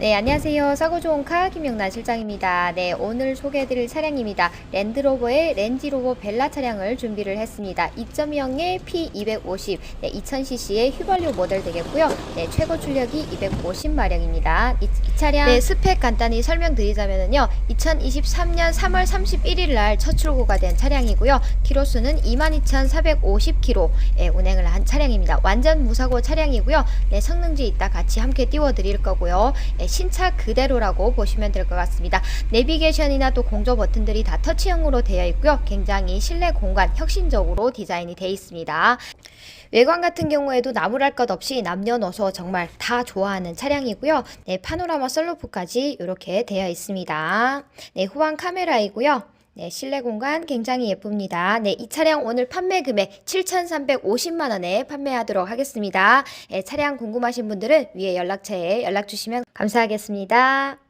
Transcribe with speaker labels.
Speaker 1: 네, 안녕하세요. 싸고 좋은 카 김용란 실장입니다. 네, 오늘 소개해드릴 차량입니다. 랜드로버의 렌지로버 벨라 차량을 준비를 했습니다. 2.0의 P250, 네, 2000cc의 휘발유 모델 되겠고요. 네, 최고 출력이 250마력입니다. 이, 이 차량 네, 스펙 간단히 설명드리자면요. 2023년 3월 31일 날 첫 출고가 된 차량이고요. 키로수는 22,450km 예, 운행을 한 차량입니다. 완전 무사고 차량이고요. 네, 성능지 이따 같이 함께 띄워드릴 거고요. 예, 신차 그대로라고 보시면 될 것 같습니다. 내비게이션이나 또 공조 버튼들이 다 터치형으로 되어 있고요. 굉장히 실내 공간 혁신적으로 디자인이 되어 있습니다. 외관 같은 경우에도 나무랄 것 없이 남녀노소 정말 다 좋아하는 차량이고요. 네, 파노라마 썰루프까지 이렇게 되어 있습니다. 네, 후방 카메라이고요. 네, 실내 공간 굉장히 예쁩니다. 네, 이 차량 오늘 판매 금액 7,350만 원에 판매하도록 하겠습니다. 네, 차량 궁금하신 분들은 위에 연락처에 연락 주시면 감사하겠습니다.